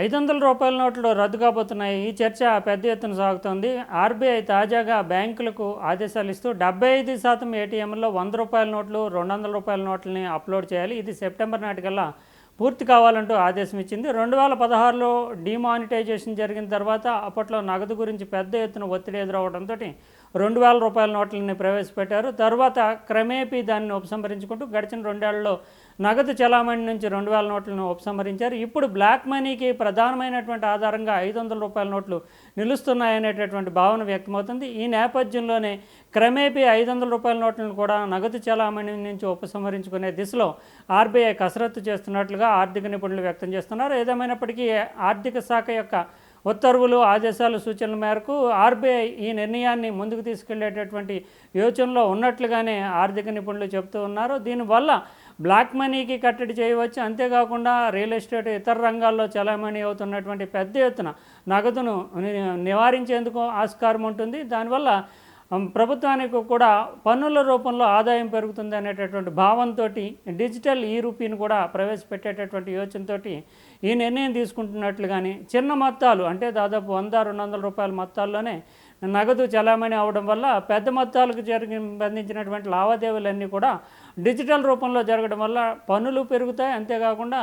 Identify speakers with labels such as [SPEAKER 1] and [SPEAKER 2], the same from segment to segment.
[SPEAKER 1] ఐదు వందల రూపాయల నోట్లు రద్దు కాబోతున్నాయి. ఈ చర్చ పెద్ద ఎత్తున సాగుతోంది. ఆర్బీఐ తాజాగా బ్యాంకులకు ఆదేశాలు ఇస్తూ డెబ్బై ఐదు శాతం ఏటీఎంలో వంద రూపాయల నోట్లు రెండు వందల రూపాయల నోట్లని అప్లోడ్ చేయాలి. ఇది సెప్టెంబర్ నాటికల్లా పూర్తి కావాలంటూ ఆదేశం ఇచ్చింది. రెండు వేల పదహారులో డిమానిటైజేషన్ జరిగిన తర్వాత అప్పట్లో నగదు గురించి పెద్ద ఎత్తున ఒత్తిడి ఎదురవడంతో రెండు వేల రూపాయల నోట్లని ప్రవేశపెట్టారు. తర్వాత క్రమేపీ దాన్ని ఉపసంహరించుకుంటూ గడిచిన రెండేళ్ళలో నగదు చలామణి నుంచి రెండు వేల నోట్లను ఉపసంహరించారు. ఇప్పుడు బ్లాక్ మనీకి ప్రధానమైనటువంటి ఆధారంగా ఐదు వందల రూపాయల నోట్లు నిలుస్తున్నాయనేటటువంటి భావన వ్యక్తమవుతుంది. ఈ నేపథ్యంలోనే క్రమేపీ ఐదు వందల రూపాయల నోట్లను కూడా నగదు చలామణి నుంచి ఉపసంహరించుకునే దిశలో ఆర్బీఐ కసరత్తు చేస్తున్నట్లుగా ఆర్థిక నిపుణులు వ్యక్తం చేస్తున్నారు. ఏదేమైనప్పటికీ ఆర్థిక శాఖ యొక్క ఉత్తర్వులు ఆదేశాలు సూచనల మేరకు ఆర్బీఐ ఈ నిర్ణయాన్ని ముందుకు తీసుకెళ్ళేటటువంటి యోచనలో ఉన్నట్లుగానే ఆర్థిక నిపుణులు చెబుతూ ఉన్నారు. దీనివల్ల బ్లాక్ మనీకి కట్టడి చేయవచ్చు. అంతేకాకుండా రియల్ ఎస్టేట్ ఇతర రంగాల్లో చలామణి అవుతున్నటువంటి పెద్ద ఎత్తున నగదును నివారించేందుకు ఆస్కారం ఉంటుంది. దానివల్ల ప్రభుత్వానికి కూడా పన్నుల రూపంలో ఆదాయం పెరుగుతుంది అనేటటువంటి భావంతో డిజిటల్ ఈ రూపీని కూడా ప్రవేశపెట్టేటటువంటి యోచనతో ఈ నిర్ణయం తీసుకుంటున్నట్లు కానీ చిన్న మొత్తాలు అంటే దాదాపు వంద రెండు వందల రూపాయల మొత్తాల్లోనే నగదు చలామణి అవడం వల్ల పెద్ద మొత్తాలకు జరిగి బంధించినటువంటి లావాదేవీలన్నీ కూడా డిజిటల్ రూపంలో జరగడం వల్ల పన్నులు పెరుగుతాయి. అంతేకాకుండా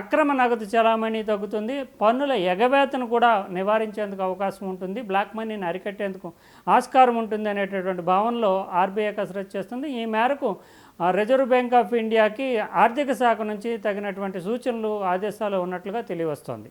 [SPEAKER 1] అక్రమ నగదు చలామణి తగ్గుతుంది. పన్నుల ఎగవేతను కూడా నివారించేందుకు అవకాశం ఉంటుంది. బ్లాక్ మనీని అరికట్టేందుకు ఆస్కారం ఉంటుంది అనేటటువంటి భావనలో ఆర్బీఐ కసరత్తు చేస్తుంది. ఈ మేరకు రిజర్వ్ బ్యాంక్ ఆఫ్ ఇండియాకి ఆర్థిక శాఖ నుంచి తగినటువంటి సూచనలు ఆదేశాలు ఉన్నట్లుగా తెలియవస్తోంది.